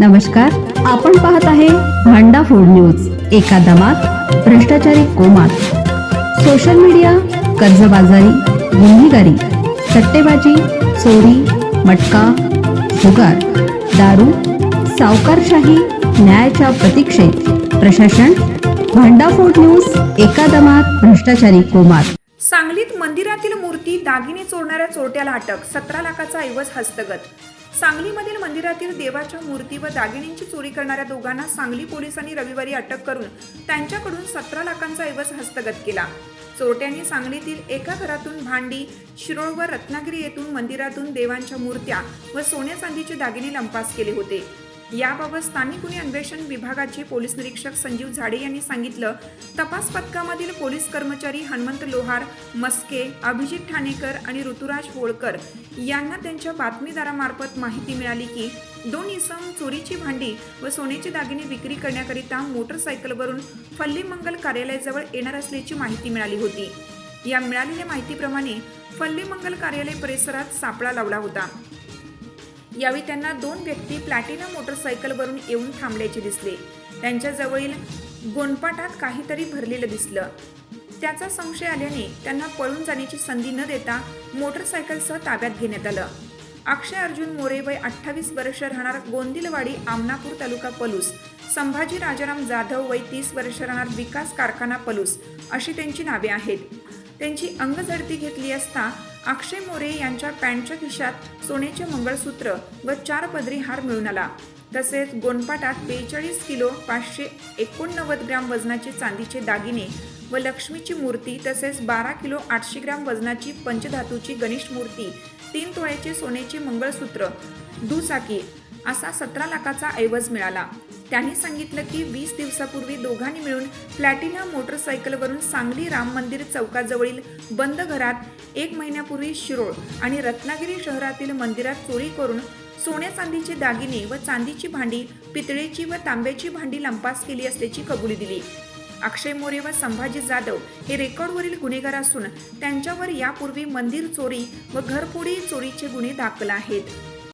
नमस्कार आपण पाहत आहे भांडा फोड न्यूज एका दमात भ्रष्टाचारी कोमात. सोशल मीडिया कर्जबाजारी गुन्हेगारी सट्टेबाजी चोरी मटका जुगार दारू सावकारशाही न्यायाच्या प्रतीक्षेत. प्रशासन भांडाफोड न्यूज एका दमात भ्रष्टाचारी कोमात. सांगलीत मंदिरातील मूर्ती दागिने चोरणाऱ्या चोरट्याला अटक सतरा लाखाचा ऐवज हस्तगत. सांगलीमधील मंदिरातील देवाच्या मूर्ती व दागिन्यांची चोरी करणाऱ्या दोघांना सांगली पोलिसांनी रविवारी अटक करून त्यांच्याकडून सतरा लाखांचा ऐवज हस्तगत केला. चोरट्यांनी सांगलीतील एका घरातून भांडी शिरोळ व रत्नागिरी येथून मंदिरातून देवांच्या मूर्त्या व सोन्या चांदीचे दागिने लंपास केले होते. याबाबत स्थानिक गुन्हे अन्वेषण विभागाचे पोलीस निरीक्षक संजीव झाडे यांनी सांगितलं. तपास पथकामधील पोलीस कर्मचारी हनुमंत लोहार मस्के अभिजित ठाणेकर आणि ऋतुराज होळकर यांना त्यांच्या बातमीदारामार्फत माहिती मिळाली की दोन इसम चोरीची भांडी व सोन्याचे दागिने विक्री करण्याकरिता मोटरसायकलवरून फल्ली मंगल कार्यालयाजवळ येणार असल्याची माहिती मिळाली होती. या मिळालेल्या माहितीप्रमाणे फल्ली मंगल कार्यालय परिसरात सापळा लावला होता. यावेळी त्यांना दोन व्यक्ती प्लॅटिना मोटरसायकलवरून येऊन थांबल्याचे दिसले. त्यांच्याजवळील गोंडपाटात काहीतरी भरलेलं दिसलं. त्याचा संशय आल्याने त्यांना पळून जाण्याची संधी न देता मोटरसायकलसह ताब्यात घेण्यात आलं. अक्षय अर्जुन मोरे वय अठ्ठावीस वर्ष राहणार गोंदिलवाडी आमनापूर तालुका पलूस. संभाजी राजाराम जाधव वय तीस वर्ष राहणार विकास कारखाना पलूस अशी त्यांची नावे आहेत. त्यांची अंगझडती घेतली असता अक्षय मोरे यांच्या पॅन्टच्या खिशात सोन्याचे मंगळसूत्र व चार पदरी हार मिळून आला. तसेच गोंडपाटात बेचाळीस किलो पाचशे एकोणनव्वद ग्राम वजनाचे चांदीचे दागिने व लक्ष्मीची मूर्ती तसेच बारा किलो आठशे ग्रॅम वजनाची पंचधातूची गणेश मूर्ती तीन तोळ्याचे सोन्याचे मंगळसूत्र दुचाकी असा सतरा लाखाचा ऐवज मिळाला. त्यांनी सांगितलं की वीस दिवसापूर्वी दोघांनी मिळून प्लॅटिना मोटरसायकलवरून सांगली राम मंदिर चौकाजवळील बंद घरात एक महिन्यापूर्वी शिरोळ आणि रत्नागिरी शहरातील मंदिरात चोरी करून सोन्या चांदीचे दागिने व चांदीची भांडी पितळेची व तांब्याची भांडी लंपास केली असल्याची कबुली दिली. अक्षय मोरे व संभाजी जाधव हे रेकॉर्डवरील गुन्हेगार असून त्यांच्यावर यापूर्वी मंदिर चोरी व घरफोडी चोरीचे गुन्हे दाखल आहेत.